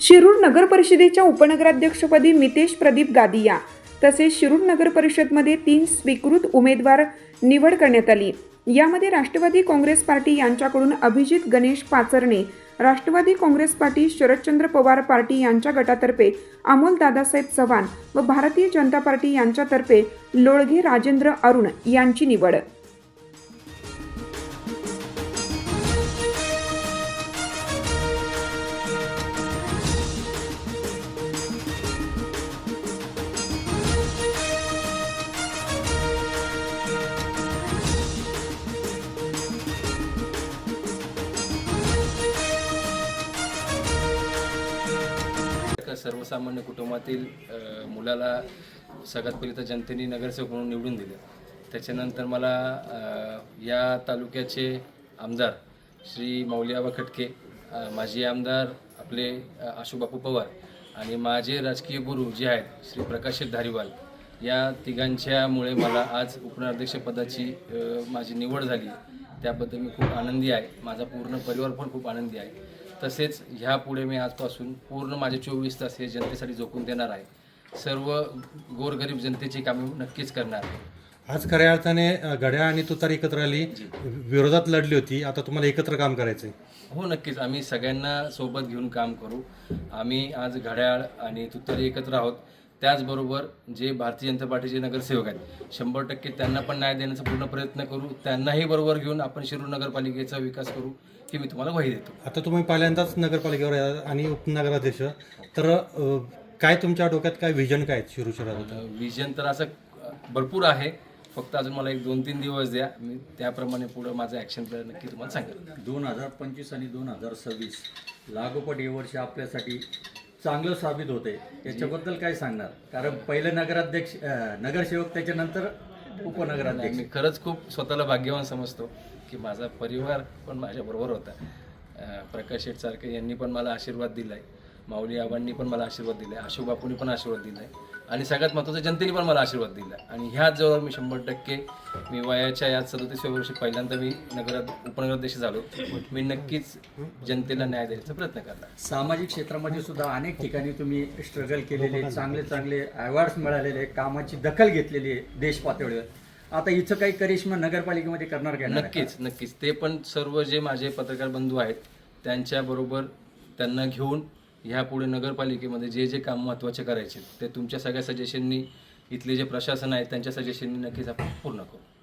शिरूर नगर परिषदेच्या उपनगराध्यक्षपदी मितेश प्रदीप गादिया तसेच शिरूर नगर परिषदमध्ये तीन स्वीकृत उमेदवार निवड करण्यात आली. यामध्ये राष्ट्रवादी काँग्रेस पार्टी यांच्याकडून Abhijit Ganesh Pacharne Rashtravadi Congress party Sharadchandra Pawar party यांच्या गटातर्फे अमोल दादासाहेब चव्हाण व भारतीय जनता पार्टी यांच्यातर्फे लोळघे राजेंद्र अरुण यांची निवड. सर्वसामान्य कुटुंबातील मुलाला सगळ्यात पहिले तर जनतेने नगरसेवक म्हणून निवडून दिले. त्याच्यानंतर मला या तालुक्याचे आमदार श्री मौल्याबा खटके माजी आमदार आपले अ, आशुबापू पवार आणि माझे राजकीय गुरु जे आहेत श्री प्रकाशित धारीवाल या तिघांच्यामुळे मला आज उपनगराध्यक्षपदाची माझी निवड झाली. त्याबद्दल मी खूप आनंदी आहे. माझा पूर्ण परिवार पण खूप आनंदी आहे. तसेच ह्या पुढे मी आजपासून पूर्ण माझे चोवीस तास हे जनतेसाठी झोकून देणार आहे. सर्व गोरगरीब जनतेची कामे नक्कीच करणार आहे. आज खऱ्या अर्थाने अ, घड्याळ आणि तुतार एकत्र आली विरोधात लढली होती आता तुम्हाला एकत्र काम करायचंय. हो नक्कीच. आम्ही सगळ्यांना सोबत घेऊन काम करू. आम्ही आज घड्याळ आणि तुतारी एकत्र आहोत. त्याचबरोबर जे भारतीय जनता पार्टीचे नगरसेवक आहेत शंभर टक्के त्यांना पण न्याय देण्याचा पूर्ण प्रयत्न करू त्यांनाही बरोबर घेऊन आपण शिरूर नगरपालिकेचा विकास करू ही मी तुम्हाला ग्वाही देतो. आता तुम्ही पहिल्यांदाच नगरपालिकेवर आणि उपनगराध्यक्ष तर अ, काय तुमच्या डोक्यात काय व्हिजन काय आहेत शिरू शहरात विजन तर असं भरपूर आहे फक्त अजून मला एक दोन तीन दिवस द्या मी त्याप्रमाणे पुढं माझं ॲक्शन प्लॅन नक्की तुम्हाला सांगेल. दोन हजार पंचवीस आणि दोन हजार सव्वीस लागोपाठ हे वर्ष आपल्यासाठी चांगलं साबित होते. याच्याबद्दल काय सांगणार? कारण पहिलं नगराध्यक्ष अं, नगरसेवक त्याच्यानंतर उपनगराध्यक्ष. मी खरंच खूप स्वतःला भाग्यवान समजतो की माझा परिवार पण माझ्याबरोबर होता. अं, प्रकाश शेठ सारखे यांनी पण मला आशीर्वाद दिलाय. माऊली आबांनी पण मला आशीर्वाद दिलाय. आशू बापूंनी पण आशीर्वाद दिलाय. आणि सगळ्यात महत्त्वाचं जनतेने पण मला आशीर्वाद दिला. आणि ह्याच जवळ मी शंभर टक्के मी वयाच्या या सदतीसव्या वर्षी पहिल्यांदा मी नगरा उपनगराध्यक्ष झालो. मी नक्कीच जनतेला न्याय द्यायचा प्रयत्न करणार. सामाजिक क्षेत्रामध्ये सुद्धा अनेक ठिकाणी तुम्ही स्ट्रगल केलेले चांगले चांगले अवॉर्ड्स मिळालेले कामाची दखल घेतलेली आहे देश पातळीवर. आता इथं काही करिश्मा नगरपालिकेमध्ये करणार का नक्कीच नक्कीच. ते पण सर्व जे माझे पत्रकार बंधू आहेत त्यांच्याबरोबर त्यांना घेऊन ह्या पुढे नगरपालिकेमध्ये जे जे काम महत्त्वाचे करायचे ते तुमच्या सगळ्या सजेशननी इथले जे प्रशासन आहे त्यांच्या सजेशननी नक्कीच आपण पूर्ण करू.